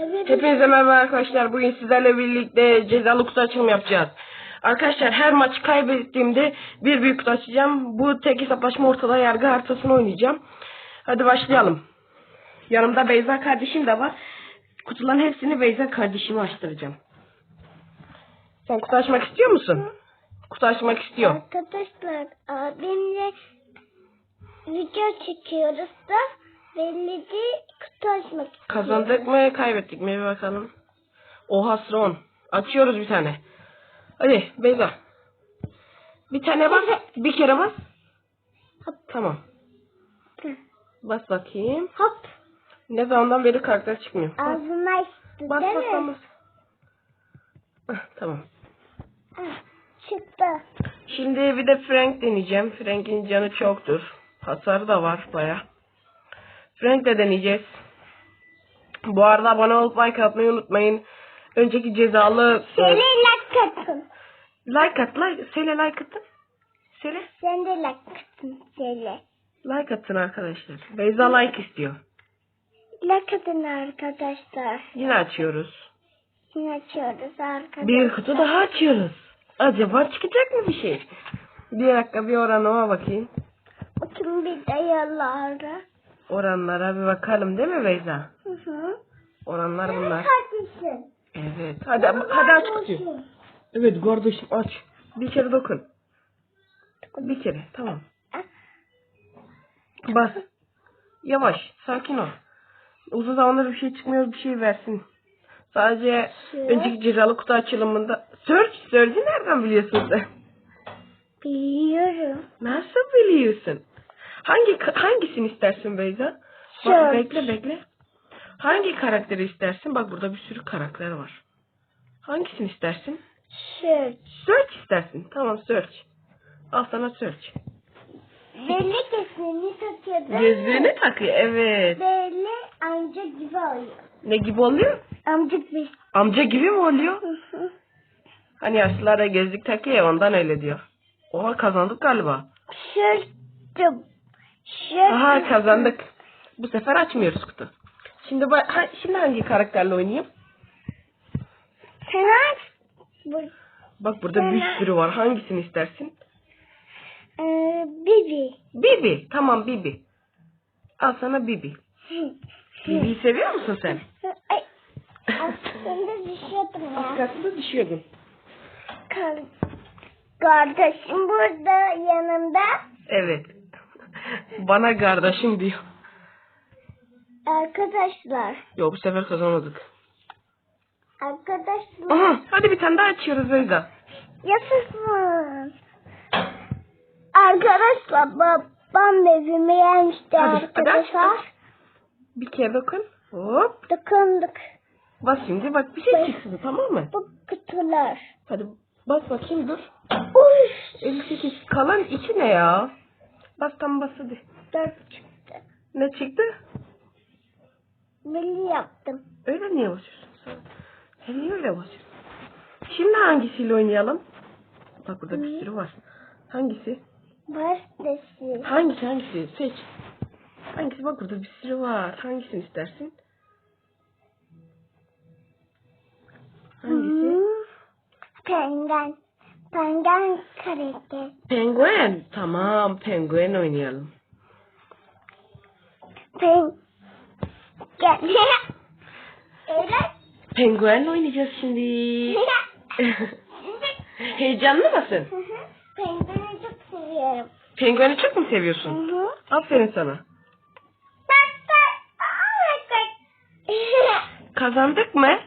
Hepinize merhaba arkadaşlar. Bugün sizlerle birlikte cezalı kutu açılımı yapacağız. Arkadaşlar her maç kaybettiğimde bir büyük kutu açacağım. Bu tek hesaplaşma ortada yargı haritasını oynayacağım. Hadi başlayalım. Yanımda Beyza kardeşim de var. Kutuların hepsini Beyza kardeşime açtıracağım. Sen kutu açmak istiyor musun? Kutu açmak istiyor. Arkadaşlar abimle video çekiyoruz da belli değil kutu açmak. Kazandık mı kaybettik mi bir bakalım. Oha sıra on. Açıyoruz bir tane. Hadi Beyza. Bir tane bas. Bir kere bas. Hop. Tamam. Bas bakayım. Hop. Ne zamandan beri karakter çıkmıyor. Bas Ağzına açtı bas değil bas. mi? bas. Hah, tamam. Ah, çıktı. Şimdi bir de Frank deneyeceğim. Frank'in canı çoktur. Hasarı da var baya. De deneyeceğiz. Bu arada abone olup like atmayı unutmayın. Önceki cezalı... Seni like attım. Like at, like. Söyle like atın. Söyle. Sen de like attın söyle. Like atın arkadaşlar. Beyza like istiyor. Like atın arkadaşlar. Yine açıyoruz. Şimdi açıyoruz arkadaşlar. Bir kutu daha açıyoruz. Acaba çıkacak mı bir şey? Bir dakika bir oranıma bakayım. Bakın bir de. Oranlara bir bakalım değil mi Beyza? Hı hı. Oranlar bunlar. Kardeşim. Evet. Hadi hadi aç kutuyu. Evet kardeşim aç. Bir kere dokun. Bir kere tamam. Bas. Yavaş. Sakin ol. Uzun zamandır bir şey çıkmıyor bir şey versin. Sadece Search. önceki cezalı kutu açılımında Search. Search'ü nereden biliyorsun sen? Biliyorum. Nasıl biliyorsun? Hangi hangisini istersin Beyza? Bak, Search. bekle bekle. Hangi karakteri istersin? Bak burada bir sürü karakter var. Hangisini istersin? Search. Search istersin. Tamam search. Al sana search. Belli kesmeni takıyordu. Gözlüğünü takıyor. Evet. Belli amca gibi oluyor. Ne gibi oluyor? Amcık bir. Amca gibi mi oluyor? Hı hı. Hani yaşlılara gözlük takıyor ya ondan öyle diyor. Oha kazandık galiba. Şırttım. Aha kazandık. Bu sefer açmıyoruz kutu. Şimdi ba- ha, şimdi hangi karakterle oynayayım? Sen aç. Bu, Bak burada bir sürü var. Hangisini istersin? ee, Bibi. Bibi. Tamam Bibi. Al sana Bibi. Bibi'yi seviyor musun sen? Ay. Aslında düşüyordum ya. Aslında düşüyordun. Kar- Kardeşim burada yanımda. Evet. Bana kardeşim diyor. Arkadaşlar. Yok bu sefer kazanmadık. Arkadaşlar. Aha, hadi bir tane daha açıyoruz Beyza. Yaşasın. Arkadaşlar babam evimi gelmişti Hadi, hadi aç, arkadaşlar. aç. Bir kere dokun. Hop. Dokunduk. Bas şimdi bak bir şey çıksın tamam mı? Bu kutular. Hadi bas bakayım dur. Uy. 58 kalan iki ne ya? Bas tam bas hadi. Dört çıktı. Ne çıktı? Belli yaptım. Öyle niye basıyorsun sen? Sen niye öyle basıyorsun? Şimdi hangisiyle oynayalım? Bak burada bir sürü var. Hangisi? Baştası. Hangisi hangisi? Seç. Hangisi? Bak burada bir sürü var. Hangisini istersin? Hangisi? Pengen. Pengen karakter. Penguen. Tamam penguen oynayalım. Pen. Gel. Öyle. Penguen oynayacağız şimdi. Heyecanlı mısın? Hı hı. Pengueni çok seviyorum. Pengueni çok mu Hı seviyorsun? hı. Aferin sana. Kazandık mı?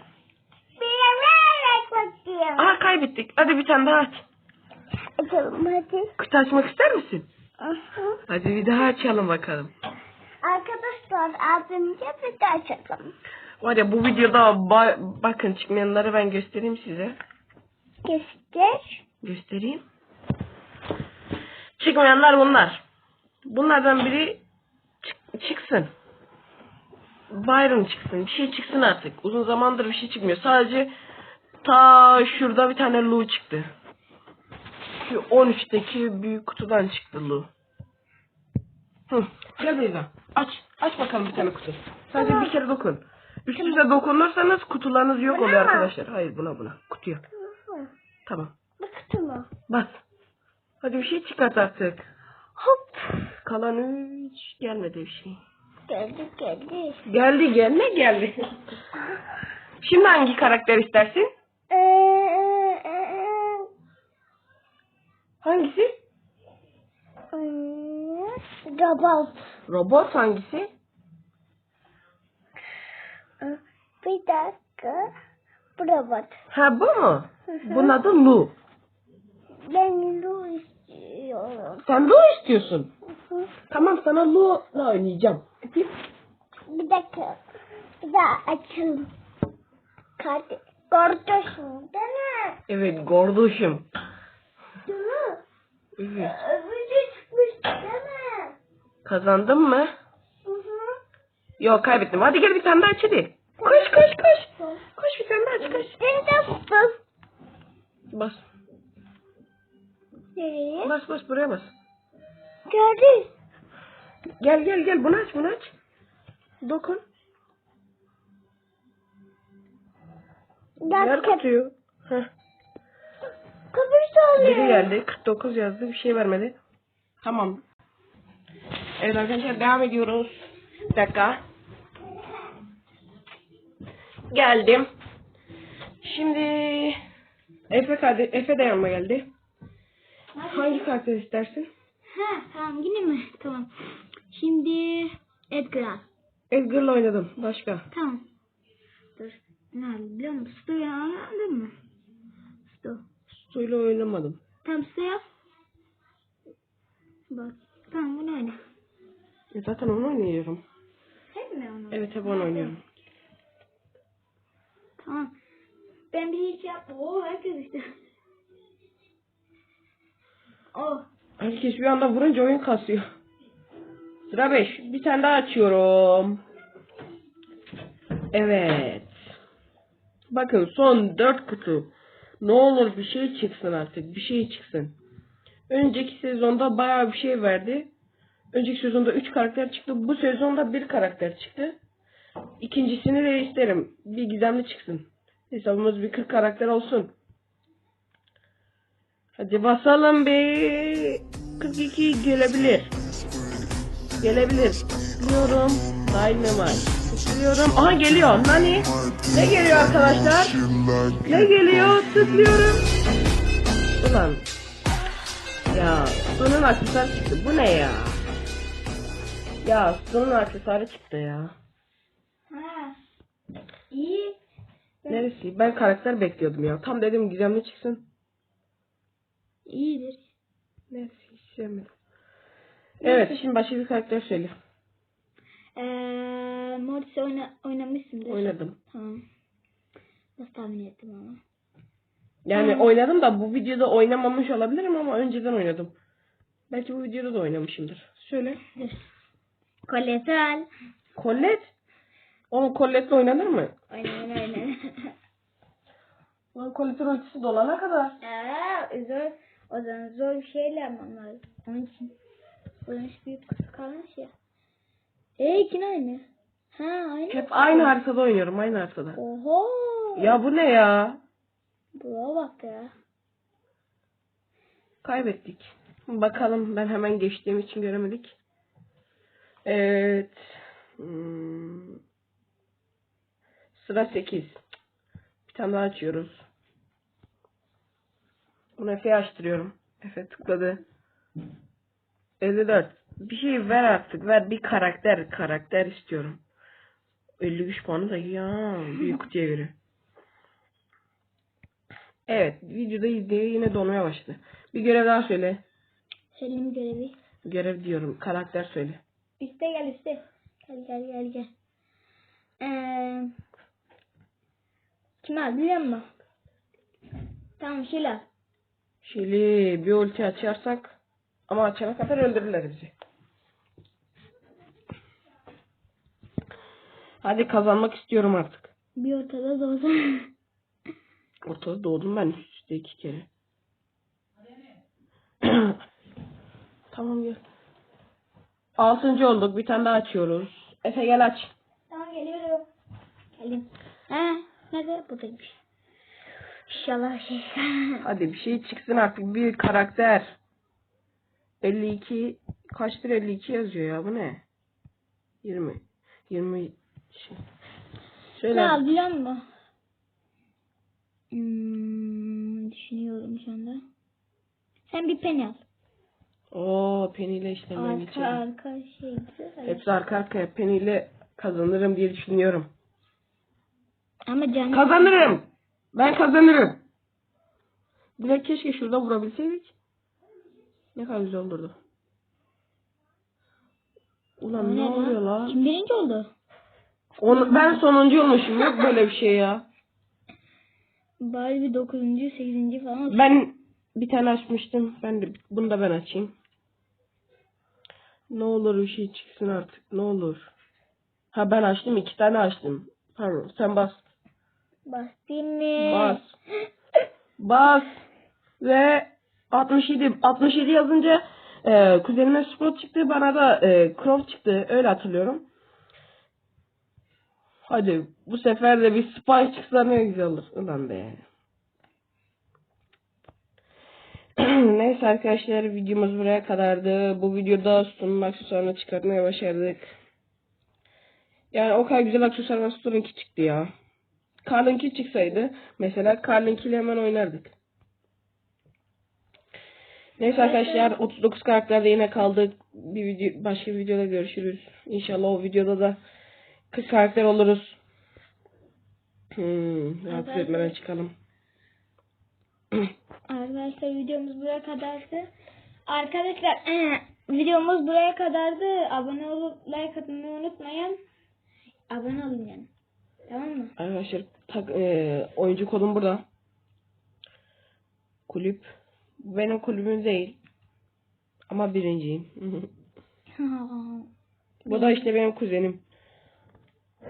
Bakıyorum. Aha kaybettik. Hadi bir tane daha aç. Açalım hadi. Kutu açmak ister misin? Hı hı. Hadi bir daha açalım bakalım. Arkadaşlar az önce bir de açalım. Var ya bu videoda ba- bakın çıkmayanları ben göstereyim size. Göster. Göstereyim. Çıkmayanlar bunlar. Bunlardan biri çık- çıksın. Byron çıksın. Bir şey çıksın artık. Uzun zamandır bir şey çıkmıyor. Sadece ta şurada bir tane Lu çıktı. Şu 13'teki büyük kutudan çıktı Lu. Hı. Gel Beyza. Aç. Aç bakalım bir tane kutu. Sadece bir kere dokun. Üst üste dokunursanız kutularınız yok Buna oluyor mı? arkadaşlar. Hayır buna buna. Kutuya. Hı. Tamam. Bu kutu mu? Bas. Hadi bir şey çıkart artık. Hop. Kalan üç gelmedi bir şey. Geldi geldi. Geldi gel ne geldi? Şimdi hangi karakter istersin? Hangisi? ee, Robot. Robot hangisi? Bir dakika. Bu robot. Ha bu mu? Bunun adı Lu. Ben Lu istiyorum. Sen Lu istiyorsun. Tamam sana Lu'la oynayacağım. Bir dakika. Bir daha açalım. Kardeş. Kardeşim değil mi? Evet Gordoş'um. Değil mi? Evet. Öbürü çıkmış değil mi? Kazandın mı? Hı hı. Yok kaybettim. Hadi gel bir tane daha aç hadi. Koş koş koş. Koş bir tane daha aç koş. Ben de bas. Bas. Nereye? Bas bas buraya bas. Gördün. Gel gel gel bunu aç bunu aç. Dokun. Dakika. kutuyu. Heh. Kapısı Biri oluyor. geldi. 49 yazdı. Bir şey vermedi. Tamam. Evet arkadaşlar devam ediyoruz. Bir dakika. Geldim. Şimdi Efe, kardeş, Efe de yanıma geldi. Hangi karakter istersin? Ha tamam yine mi? Tamam. Şimdi Edgar. Edgar'la oynadım. Başka. Tamam. Dur. Ne yapayım biliyor musun? Sto'yu anladın mı? Sto. Suyla oynamadım. Tamam Sto yap. Bak. Tamam bunu oyna. E zaten onu oynuyorum. Hep mi onu? Evet hep onu oynuyorum. Tamam. Ben bir hiç yaptım. Oo herkes işte. Oh. Herkes bir anda vurunca oyun kasıyor. Sıra 5. Bir tane daha açıyorum. Evet. Bakın son 4 kutu. Ne olur bir şey çıksın artık. Bir şey çıksın. Önceki sezonda bayağı bir şey verdi. Önceki sezonda 3 karakter çıktı. Bu sezonda bir karakter çıktı. İkincisini de isterim. Bir gizemli çıksın. Hesabımız bir 40 karakter olsun. Hadi basalım bir 42 gelebilir. Gelebilir. Tıklıyorum. Dynamite. Tıklıyorum. Aha geliyor. Nani? Ne geliyor arkadaşlar? Ne geliyor? Tıklıyorum. Ulan. Ya sonun aksesuarı çıktı. Bu ne ya? Ya sonun aksesuarı çıktı ya. Ha. İyi. Neresi? Ben karakter bekliyordum ya. Tam dedim gizemli çıksın. İyidir. Neyse hiç sevmedim. Evet şimdi başka bir karakter söyle. Eee Mortis oyna, oynamışsındır. Oynadım. Tamam. Nasıl tahmin ettim ama. Yani Hmm. oynadım da bu videoda oynamamış olabilirim ama önceden oynadım. Belki bu videoda da oynamışımdır. Söyle. Dur. Kolesterol. Colette? Oğlum Colette'le oynanır mı? Oyna oyna oyna. Lan Colette'in ultisi dolana kadar. Eee zor. O zaman zor bir şeyle yapmam lazım. Onun için. Şu büyük kalmış ya. Eee ikini aynı. Ha aynı. Hep aynı haritada oynuyorum aynı haritada. Oho. Ya bu ne ya? Buna bak ya. Kaybettik. Bakalım ben hemen geçtiğim için göremedik. Evet. Hmm. Sıra 8. Bir tane daha açıyoruz. Bunu Efe'ye açtırıyorum. Efe tıkladı. 54. Bir şey ver artık. Ver bir karakter. Karakter istiyorum. 53 puanı da ya. Büyük kutuya göre. Evet. Videoda izleye yine donmaya başladı. Bir görev daha söyle. Selim görevi. Görev diyorum. Karakter söyle. Üste gel üste. Gel gel gel gel. Ee, kim al biliyor musun? Tamam Şila. Şöyle bir ulti açarsak ama açana kadar öldürürler bizi. Hadi kazanmak istiyorum artık. Bir ortada doğdu. Ortada doğdum ben üst üste iki kere. tamam gel. Altıncı olduk. Bir tane daha açıyoruz. Efe gel aç. tamam geliyorum. He nerede? Buradaymış. İnşallah şey. Hadi bir şey çıksın artık bir karakter. 52 kaçtır 52 yazıyor ya bu ne? 20 20 şey. Şöyle Ne al biliyor musun? Hmm, düşünüyorum şu anda. Sen bir pen al. Oo peniyle işlemeye Arka geçelim. arka şeydi. Hepsi arka arkaya peniyle kazanırım diye düşünüyorum. Ama canım. Kazanırım. Ben kazanırım. Direkt keşke şurada vurabilseydik. Ne kadar güzel olurdu. Ulan ne oluyor lan? Kim birinci oldu? Onu, ben sonuncu olmuşum. Yok böyle bir şey ya. Bari bir dokuzuncu, sekizinci falan. Ben bir tane açmıştım. Ben de bunu da ben açayım. Ne olur bir şey çıksın artık. Ne olur. Ha ben açtım. iki tane açtım. Pardon sen bas. Bastım mı? Bas. Bas. Ve 67. 67 yazınca e, kuzenime Sprout çıktı. Bana da e, Crow çıktı. Öyle hatırlıyorum. Hadi bu sefer de bir Spy çıksa ne güzel olur. Ulan be yani. Neyse arkadaşlar videomuz buraya kadardı. Bu videoda Stun'un aksesuarını çıkartmaya başardık. Yani o kadar güzel aksesuar var Stun'unki çıktı ya. Carl'ınki çıksaydı mesela Carl'ınkiyle hemen oynardık. Neyse arkadaşlar 39 karakterde yine kaldık. Bir video, başka bir videoda görüşürüz. İnşallah o videoda da 40 karakter oluruz. Hmm, rahatsız etmeden çıkalım. Arkadaşlar videomuz buraya kadardı. Arkadaşlar videomuz buraya kadardı. Abone olup like atmayı unutmayın. Abone olun yani. Tamam mı? Arkadaşlar tak, e, oyuncu kodum burada. Kulüp. Benim kulübüm değil. Ama birinciyim. Bu da işte benim kuzenim.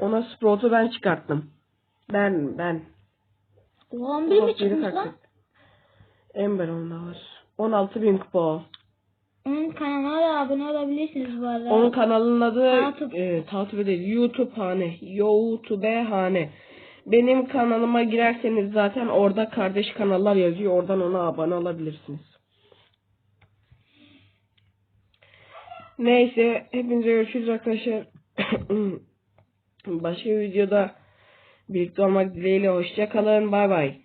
Ona Sprout'u ben çıkarttım. Ben ben. Ulan bir mi çıkmış lan? Ember onda var. 16 bin kupa o. Onun kanalına da abone olabilirsiniz bu arada. Onun kanalının adı YouTube. e, değil. YouTube hane. YouTube hane. Benim kanalıma girerseniz zaten orada kardeş kanallar yazıyor. Oradan ona abone olabilirsiniz. Neyse hepinize görüşürüz arkadaşlar. Başka bir videoda birlikte olmak dileğiyle hoşça kalın. Bay bay.